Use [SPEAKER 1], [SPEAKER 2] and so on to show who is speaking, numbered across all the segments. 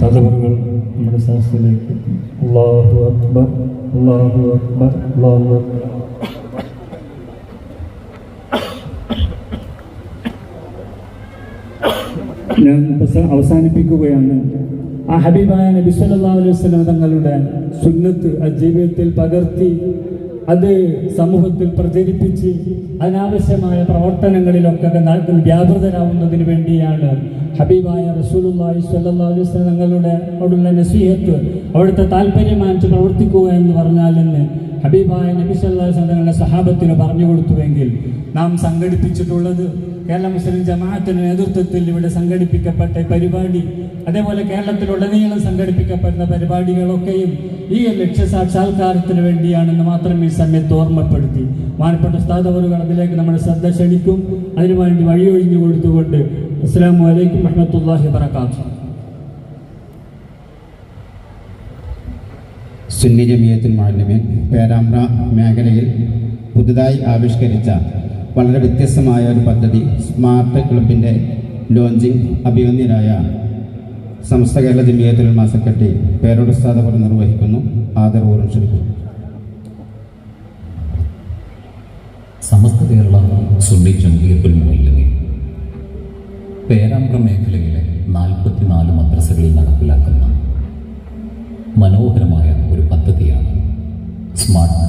[SPEAKER 1] തലവറുകൾ നമ്മുടെ സംസ്ഥയിലേക്ക് അള്ളാഹു അക്ബർ അള്ളാഹു അക്ബർ അള്ളാഹു അക്ബർ. ഞാൻ അവസാനിപ്പിക്കുകയാണ്. ആ ഹബീബായ നബി സല്ലല്ലാഹു അലൈഹി സ്വലം തങ്ങളുടെ സുന്നത്ത് ജീവിതത്തിൽ പകർത്തി അത് സമൂഹത്തിൽ പ്രചരിപ്പിച്ച് അനാവശ്യമായ പ്രവർത്തനങ്ങളിലൊക്കെ വ്യാപൃതരാവുന്നതിന് വേണ്ടിയാണ് ഹബീബായ റസൂലുള്ളാഹി സ്വല്ലല്ലാഹു അലൈഹി വസല്ലം തങ്ങളുടെ അവിടുള്ള നസീഹത്ത് അവിടുത്തെ താല്പര്യം മാനിച്ച് പ്രവർത്തിക്കുക എന്ന് പറഞ്ഞാൽ തന്നെ ഹബീബായ നബി സല്ലല്ലാഹു അലൈഹി വസല്ലം തങ്ങളുടെ സഹാബത്തിന് പറഞ്ഞു കൊടുത്തുവെങ്കിൽ നാം സംഘടിപ്പിച്ചിട്ടുള്ളത് കേരള മുസ്ലിം ജമാഅത്തിന്റെ നേതൃത്വത്തിൽ ഇവിടെ സംഘടിപ്പിക്കപ്പെട്ട പരിപാടി അതേപോലെ കേരളത്തിലുടനീളം സംഘടിപ്പിക്കപ്പെടുന്ന പരിപാടികളൊക്കെയും ഈ ലക്ഷ്യ സാക്ഷാത്കാരത്തിന് വേണ്ടിയാണെന്ന് മാത്രം ഈ സമയത്ത് ഓർമ്മപ്പെടുത്തി. മാനപ്പെട്ട സ്ഥാപകരുകൾ അതിലേക്ക് നമ്മുടെ ശ്രദ്ധ ക്ഷണിക്കും. അതിനുവേണ്ടി വഴിയൊഴിഞ്ഞു കൊടുത്തുകൊണ്ട് അസ്സാം വലൈക്കും വഹമത്തല്ലാഹി വബറകാതുഹു
[SPEAKER 2] സുന്നി ജമിയത്തുൽ മാലിന്യമേൻ പേരാമ്പ്ര മേഖലയിൽ പുതുതായി ആവിഷ്കരിച്ച വളരെ വ്യത്യസ്തമായ ഒരു പദ്ധതി സ്മാർട്ട് ക്ലബിന്റെ ലോഞ്ചിങ് അഭിമന്യരായ സമസ്ത കേരള ജമിയത്തുൽ മാസക്കെട്ടി പേരോടുസ്താദ പേരോട് സ്ഥാപകർ നിർവഹിക്കുന്നു. ആദരപൂർവം ക്ഷണിക്കുന്നു.
[SPEAKER 3] സമസ്ത കേരള സുന്നി ജമിയത്തിൽ മുഅല്ലിമീൻ പേരാമ്പ്ര മേഖലയിലെ നാൽപ്പത്തിനാല് മദ്രസകളിൽ നടപ്പിലാക്കുന്ന മനോഹരമായ ഒരു പദ്ധതിയാണ് സ്മാർട്ട്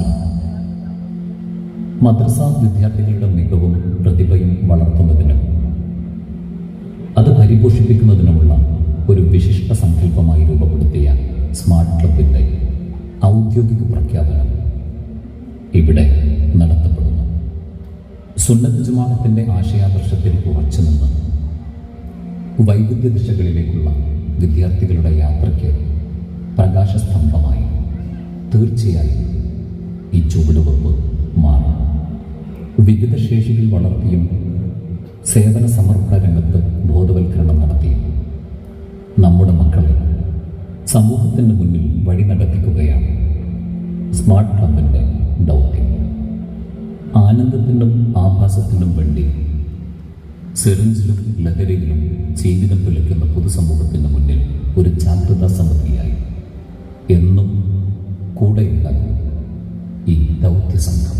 [SPEAKER 3] മദ്രസ വിദ്യാർത്ഥികളുടെ മികവും പ്രതിഭയും വളർത്തുന്നതിനും അത് പരിപോഷിപ്പിക്കുന്നതിനുമുള്ള ഒരു വിശിഷ്ട സങ്കല്പമായി രൂപപ്പെടുത്തിയ സ്മാർട്ട് ക്ലബിന്റെ ഔദ്യോഗിക പ്രഖ്യാപനം ഇവിടെ നടത്തപ്പെടുന്നു. സുന്നത്ത് ജുമാനത്തിന്റെ ആശയാദർശത്തിൽ ഉറച്ചു നിന്ന് വൈവിധ്യ ദിശകളിലേക്കുള്ള വിദ്യാർത്ഥികളുടെ യാത്രയ്ക്ക് പ്രകാശസ്തംഭമായി. തീർച്ചയായും ഈ ചുവടുവെപ്പ് മാറും. വിവിധ ശേഷികൾ വളർത്തിയും സേവന സമർപ്പണ രംഗത്ത് ബോധവൽക്കരണം നടത്തിയും നമ്മുടെ മക്കളെ സമൂഹത്തിന് മുന്നിൽ വഴി നടത്തിക്കുകയാണ് സ്മാർട്ട് ക്ലബിന്റെ ദൗത്യം. ആനന്ദത്തിനും ആഭാസത്തിനും വേണ്ടി സെറിഞ്ചിലും ലഹരിയിലും ജീവിതം തുലയ്ക്കുന്ന പൊതുസമൂഹത്തിന് മുന്നിൽ ഒരു ജാഗ്രതാ സമിതിയായി എന്നും കൂടെയുണ്ടാകും ഈ ദൗത്യ സംഘം.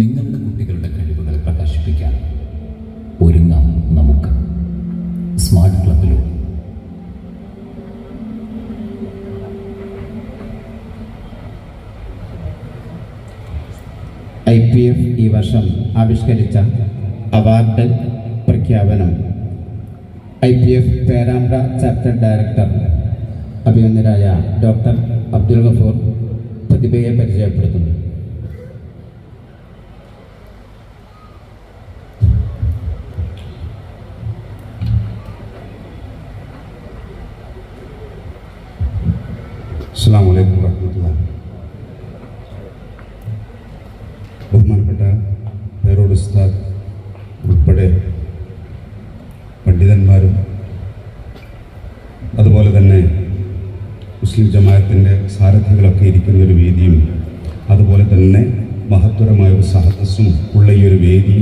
[SPEAKER 3] നിങ്ങളുടെ കുട്ടികളുടെ കഴിവുകൾ പ്രകാശിപ്പിക്കാൻ ഒരുങ്ങാം നമുക്ക്. സ്മാർട്ട് ക്ലബിലൂടെ
[SPEAKER 2] ഐ പി എഫ് ഈ വർഷം ആവിഷ്കരിച്ച അവാർഡ് പ്രഖ്യാപനം. I P F Perambra chapter director അഭിനന്ദരായ doctor Abdul Gafoor പ്രതിഭയെ പരിചയപ്പെടുത്തുന്നു.
[SPEAKER 4] അസ്സാം വലൈക്കും വാഹമത്തുള്ള ബഹുമാനപ്പെട്ട പേരോട് ഉസ്താദ് ഉൾപ്പെടെ പണ്ഡിതന്മാരും അതുപോലെ തന്നെ മുസ്ലിം ജമാഅത്തിന്റെ സാരഥികളൊക്കെ ഇരിക്കുന്ന ഒരു വേദിയും അതുപോലെ തന്നെ മഹത്തരമായ ഒരു സഹദസ്സും ഉള്ള ഈ ഒരു വേദി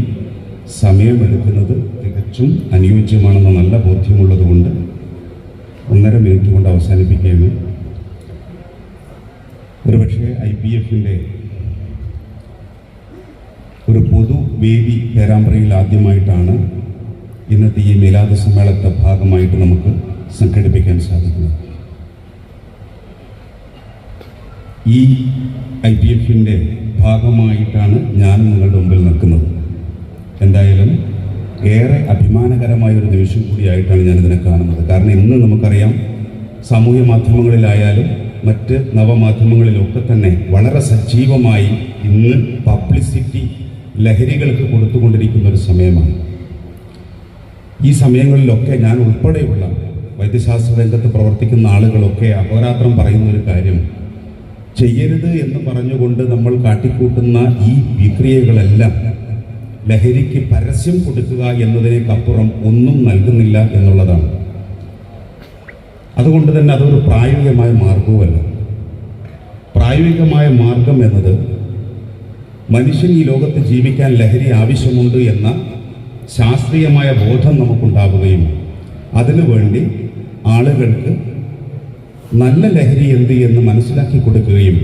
[SPEAKER 4] സമയമെടുക്കുന്നത് തികച്ചും അനുയോജ്യമാണെന്ന നല്ല ബോധ്യമുള്ളതുകൊണ്ട് ഒന്നര മിനിറ്റ് കൊണ്ട് അവസാനിപ്പിക്കുകയാണ്. ഒരുപക്ഷെ ഐ പി എഫിന്റെ ഒരു പൊതുവേദി പേരാമ്പ്രയിൽ ആദ്യമായിട്ടാണ് ഇന്നത്തെ ഈ മിലാദ് സമ്മേളനത്തെ ഭാഗമായിട്ട് നമുക്ക് സംഘടിപ്പിക്കാൻ സാധിക്കുന്നത്. ഈ ഐ പി എഫിന്റെ ഭാഗമായിട്ടാണ് ഞാൻ നിങ്ങളുടെ മുമ്പിൽ നിൽക്കുന്നത്. എന്തായാലും ഏറെ അഭിമാനകരമായ ഒരു നിമിഷം കൂടിയായിട്ടാണ് ഞാനിതിനെ കാണുന്നത്. കാരണം ഇന്ന് നമുക്കറിയാം സാമൂഹ്യ മാധ്യമങ്ങളിലായാലും മറ്റ് നവമാധ്യമങ്ങളിലൊക്കെ തന്നെ വളരെ സജീവമായി ഇന്ന് പബ്ലിസിറ്റി ലഹരികൾക്ക് കൊടുത്തുകൊണ്ടിരിക്കുന്ന ഒരു സമയമാണ്. ഈ സമയങ്ങളിലൊക്കെ ഞാൻ ഉൾപ്പെടെയുള്ള വൈദ്യശാസ്ത്ര രംഗത്ത് പ്രവർത്തിക്കുന്ന ആളുകളൊക്കെ അഹോരാത്രം പറയുന്ന ഒരു കാര്യം ചെയ്യരുത് എന്ന് പറഞ്ഞുകൊണ്ട് നമ്മൾ കാട്ടിക്കൂട്ടുന്ന ഈ വിക്രിയകളെല്ലാം ലഹരിക്ക് പരസ്യം കൊടുക്കുക എന്നതിനേക്കപ്പുറം ഒന്നും നൽകുന്നില്ല എന്നുള്ളതാണ്. അതുകൊണ്ട് തന്നെ അതൊരു പ്രായോഗികമായ മാർഗവുമല്ല പ്രായോഗികമായ മാർഗം എന്നത് മനുഷ്യൻ ഈ ലോകത്ത് ജീവിക്കാൻ ലഹരി ആവശ്യമുണ്ട് എന്ന ശാസ്ത്രീയമായ ബോധം നമുക്കുണ്ടാവുകയും അതിനുവേണ്ടി ആളുകൾക്ക് നല്ല ലഹരി എന്ത് എന്ന് മനസ്സിലാക്കി കൊടുക്കുകയും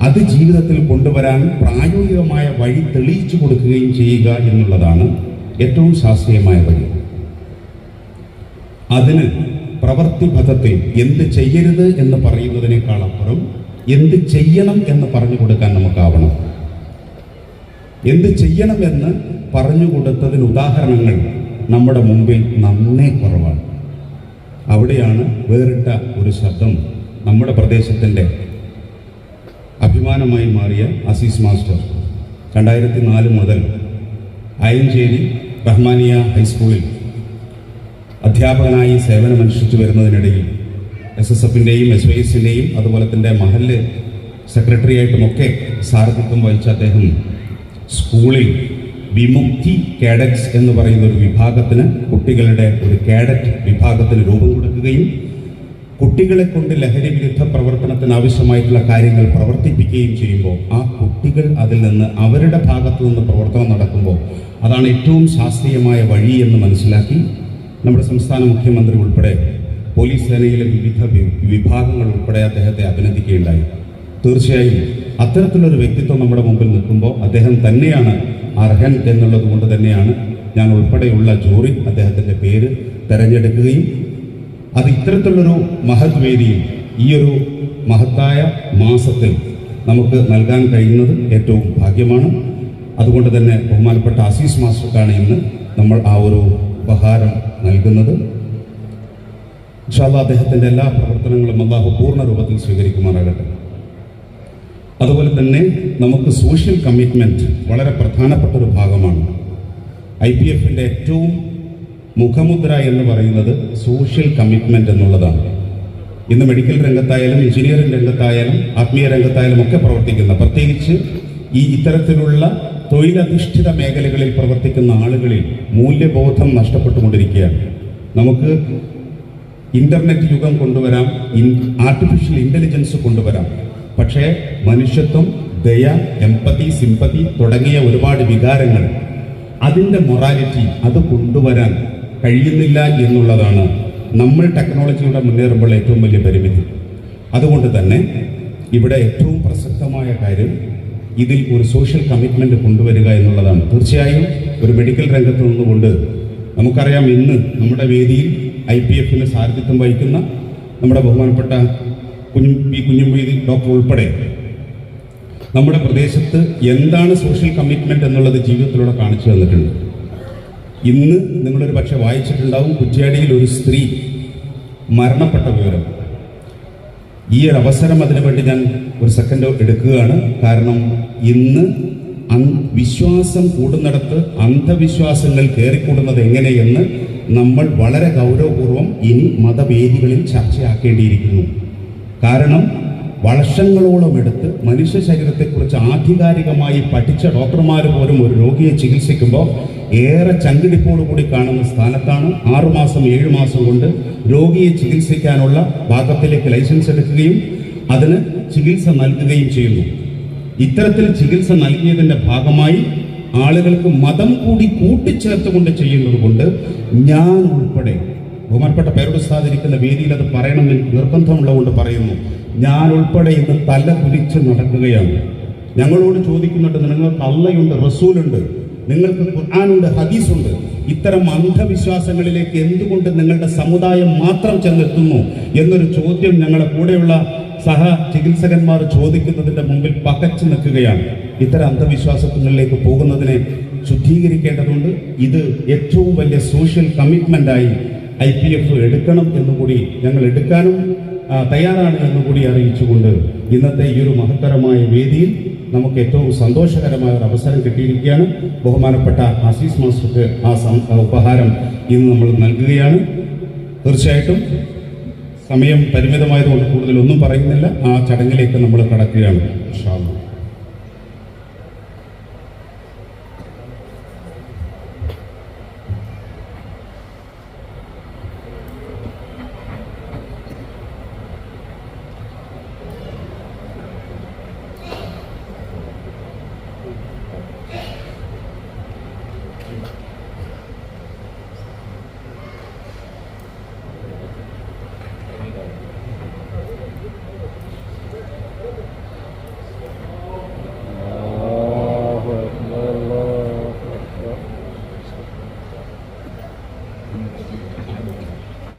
[SPEAKER 4] അത് ജീവിതത്തിൽ കൊണ്ടുവരാൻ പ്രായോഗികമായ വഴി തെളിയിച്ചു കൊടുക്കുകയും ചെയ്യുക എന്നുള്ളതാണ് ഏറ്റവും ശാസ്ത്രീയമായ വഴി. അതിന് പ്രവൃത്തിപഥത്തിൽ എന്ത് ചെയ്യരുത് എന്ന് പറയുന്നതിനേക്കാൾ അപ്പുറം എന്ത് ചെയ്യണം എന്ന് പറഞ്ഞു കൊടുക്കാൻ നമുക്കാവണം. എന്ത് ചെയ്യണമെന്ന് പറഞ്ഞു കൊടുത്തതിന് ഉദാഹരണങ്ങൾ നമ്മുടെ മുമ്പിൽ നന്നേ കുറവാണ്. അവിടെയാണ് വേറിട്ട ഒരു ശബ്ദം നമ്മുടെ പ്രദേശത്തിന്റെ അഭിമാനമായി മാറിയ അസീസ് മാസ്റ്റർ. രണ്ടായിരത്തി നാല് മുതൽ അയഞ്ചേരി റഹ്മാനിയ ഹൈസ്കൂളിൽ അധ്യാപകനായി സേവനമനുഷ്ഠിച്ചു വരുന്നതിനിടയിൽ എസ് എസ് എഫിന്റെയും എസ് വൈ എസിന്റെയും അതുപോലെ തന്നെ മഹൽ സെക്രട്ടറിയായിട്ടുമൊക്കെ സാരഥിത്വം വഹിച്ച അദ്ദേഹം സ്കൂളിൽ വിമുക്തി കാഡറ്റ്സ് എന്ന് പറയുന്ന ഒരു വിഭാഗത്തിന് കുട്ടികളുടെ ഒരു കാഡറ്റ് വിഭാഗത്തിന് രൂപം കൊടുക്കുകയും കുട്ടികളെ കൊണ്ട് ലഹരി വിരുദ്ധ പ്രവർത്തനത്തിന് ആവശ്യമായിട്ടുള്ള കാര്യങ്ങൾ പ്രവർത്തിപ്പിക്കുകയും ചെയ്യുമ്പോൾ ആ കുട്ടികൾ അതിൽ നിന്ന് അവരുടെ ഭാഗത്തു നിന്ന് പ്രവർത്തനം നടക്കുമ്പോൾ അതാണ് ഏറ്റവും ശാസ്ത്രീയമായ വഴി എന്ന് മനസ്സിലാക്കി നമ്മുടെ സംസ്ഥാന മുഖ്യമന്ത്രി ഉൾപ്പെടെ പോലീസ് സേനയിലെ വിവിധ വിഭാഗങ്ങൾ ഉൾപ്പെടെ അദ്ദേഹത്തെ അഭിനന്ദിക്കുകയുണ്ടായി. തീർച്ചയായും അത്തരത്തിലൊരു വ്യക്തിത്വം നമ്മുടെ മുമ്പിൽ നിൽക്കുമ്പോൾ അദ്ദേഹം തന്നെയാണ് അർഹൻ എന്നുള്ളത് കൊണ്ട് തന്നെയാണ് ഞാൻ ഉൾപ്പെടെയുള്ള ജൂറി അദ്ദേഹത്തിന്റെ പേര് തെരഞ്ഞെടുക്കുകയും അത് ഇത്തരത്തിലുള്ളൊരു മഹത് വേദിയിൽ ഈ ഒരു മഹത്തായ മാസത്തിൽ നമുക്ക് നൽകാൻ കഴിയുന്നത് ഏറ്റവും ഭാഗ്യമാണ്. അതുകൊണ്ട് തന്നെ ബഹുമാനപ്പെട്ട ആസീസ് മാസ്റ്റർക്കാണ് ഇന്ന് നമ്മൾ ആ ഒരു ഉപഹാരം നൽകുന്നത്. ഇൻഷാല്ല അദ്ദേഹത്തിന്റെ എല്ലാ പ്രവർത്തനങ്ങളും അള്ളാഹു പൂർണ രൂപത്തിൽ സ്വീകരിക്കുമാറാകട്ടെ. അതുപോലെ തന്നെ നമുക്ക് സോഷ്യൽ കമ്മിറ്റ്മെന്റ് വളരെ പ്രധാനപ്പെട്ട ഒരു ഭാഗമാണ്. ഐ പി എഫിന്റെ ഏറ്റവും മുഖമുദ്ര എന്ന് പറയുന്നത് സോഷ്യൽ കമ്മിറ്റ്മെന്റ് എന്നുള്ളതാണ്. ഇന്ന് മെഡിക്കൽ രംഗത്തായാലും എഞ്ചിനീയറിംഗ് രംഗത്തായാലും ആത്മീയ രംഗത്തായാലും ഒക്കെ പ്രവർത്തിക്കുന്ന പ്രത്യേകിച്ച് ഈ ഇത്തരത്തിലുള്ള തൊഴിലധിഷ്ഠിത മേഖലകളിൽ പ്രവർത്തിക്കുന്ന ആളുകളിൽ മൂല്യബോധം നഷ്ടപ്പെട്ടുകൊണ്ടിരിക്കുകയാണ്. നമുക്ക് ഇന്റർനെറ്റ് യുഗം കൊണ്ടുവരാം ആർട്ടിഫിഷ്യൽ ഇന്റലിജൻസ് കൊണ്ടുവരാം. പക്ഷേ മനുഷ്യത്വം ദയ എമ്പതി സിമ്പതി തുടങ്ങിയ ഒരുപാട് വികാരങ്ങൾ അതിന്റെ മൊറാലിറ്റി അത് കൊണ്ടുവരാൻ കഴിയുന്നില്ല എന്നുള്ളതാണ് നമ്മൾ ടെക്നോളജിയുടെ മുന്നേറുമ്പോൾ ഏറ്റവും വലിയ പരിമിതി. അതുകൊണ്ട് തന്നെ ഇവിടെ ഏറ്റവും പ്രസക്തമായ കാര്യം ഇതിൽ ഒരു സോഷ്യൽ കമ്മിറ്റ്മെന്റ് കൊണ്ടുവരിക എന്നുള്ളതാണ്. തീർച്ചയായും ഒരു മെഡിക്കൽ രംഗത്ത് നിന്നുകൊണ്ട് നമുക്കറിയാം ഇന്ന് നമ്മുടെ വേദിയിൽ ഐ പി എഫിന് സാരഥിത്വം വഹിക്കുന്ന നമ്മുടെ ബഹുമാനപ്പെട്ട കുഞ്ഞു പി കുഞ്ഞുമൊയ്തി ഡോക്ടർ ഉൾപ്പെടെ. നമ്മുടെ പ്രദേശത്ത് എന്താണ് സോഷ്യൽ കമ്മിറ്റ്മെന്റ് എന്നുള്ളത് ജീവിതത്തിലൂടെ കാണിച്ചു തന്നിട്ടുണ്ട്. ഇന്ന് നിങ്ങളൊരു പക്ഷെ വായിച്ചിട്ടുണ്ടാവും കുറ്റ്യാടിയിൽ ഒരു സ്ത്രീ മരണപ്പെട്ട വിവരം. ഈ ഒരു അവസരം അതിനുവേണ്ടി ഞാൻ ഒരു സെക്കൻഡ് എടുക്കുകയാണ്. കാരണം ഇന്ന് വിശ്വാസം കൂടുന്നിടത്ത് അന്ധവിശ്വാസങ്ങൾ കയറിക്കൂടുന്നത് എങ്ങനെയെന്ന് നമ്മൾ വളരെ ഗൗരവപൂർവം ഇനി മതവേദികളിൽ ചർച്ചയാക്കേണ്ടിയിരിക്കുന്നു. കാരണം വർഷങ്ങളോളം എടുത്ത് മനുഷ്യ ശരീരത്തെക്കുറിച്ച് ആധികാരികമായി പഠിച്ച ഡോക്ടർമാർ പോലും ഒരു രോഗിയെ ചികിത്സിക്കുമ്പോൾ ഏറെ ചങ്കിടിപ്പോടുകൂടി കാണുന്ന സ്ഥാനത്താണ് ആറുമാസം ഏഴു മാസം കൊണ്ട് രോഗിയെ ചികിത്സിക്കാനുള്ള ഭാഗത്തിലേക്ക് ലൈസൻസ് എടുക്കുകയും അതിന് ചികിത്സ നൽകുകയും ചെയ്യുന്നു. ഇത്തരത്തിൽ ചികിത്സ നൽകിയതിന്റെ ഭാഗമായി ആളുകൾക്ക് മതം കൂടി കൂട്ടിച്ചേർത്തുകൊണ്ട് ചെയ്യുന്നത് കൊണ്ട് ഞാൻ ഉൾപ്പെടെ ബഹുമാനപ്പെട്ട പേരോട് സാധിക്കുന്ന വേദിയിൽ അത് പറയണമെന്ന് എനിക്ക് നിർബന്ധമുള്ളതുകൊണ്ട് പറയുന്നു. ഞാൻ ഉൾപ്പെടെ ഇന്ന് തല കുലിച്ച് നടക്കുകയാണ്. ഞങ്ങളോട് ചോദിക്കുന്നുണ്ട് നിങ്ങൾക്ക് അള്ളയുണ്ട് റസൂലുണ്ട് നിങ്ങൾക്ക് ഖുർആാനുണ്ട് ഹദീസുണ്ട്. ഇത്തരം അന്ധവിശ്വാസങ്ങളിലേക്ക് എന്തുകൊണ്ട് നിങ്ങളുടെ സമുദായം മാത്രം ചെന്നെത്തുന്നു? എന്നൊരു ചോദ്യം ഞങ്ങളുടെ കൂടെയുള്ള സഹ ചികിത്സകന്മാർ ചോദിക്കുന്നതിന്റെ മുമ്പിൽ പകച്ചു നിൽക്കുകയാണ്. ഇത്തരം അന്ധവിശ്വാസങ്ങളിലേക്ക് പോകുന്നതിനെ ശുദ്ധീകരിക്കേണ്ടതുണ്ട്. ഇത് ഏറ്റവും വലിയ സോഷ്യൽ കമ്മിറ്റ്മെന്റായി ഐ പി എഫ് എടുക്കണം എന്നുകൂടി ഞങ്ങൾ എടുക്കാനും തയ്യാറാണ് എന്നും കൂടി അറിയിച്ചുകൊണ്ട് ഇന്നത്തെ ഈ ഒരു മഹത്തരമായ വേദിയിൽ നമുക്ക് ഏറ്റവും സന്തോഷകരമായ ഒരു അവസരം കിട്ടിയിരിക്കുകയാണ്. ബഹുമാനപ്പെട്ട ആസീസ് മാസ്റ്റർക്ക് ആ ഉപഹാരം ഇന്ന് നമ്മൾ നൽകുകയാണ്. തീർച്ചയായിട്ടും സമയം പരിമിതമായതുകൊണ്ട് കൂടുതലൊന്നും പറയുന്നില്ല. ആ ചടങ്ങിലേക്ക് നമ്മൾ കടക്കുകയാണ്. ഇൻഷാ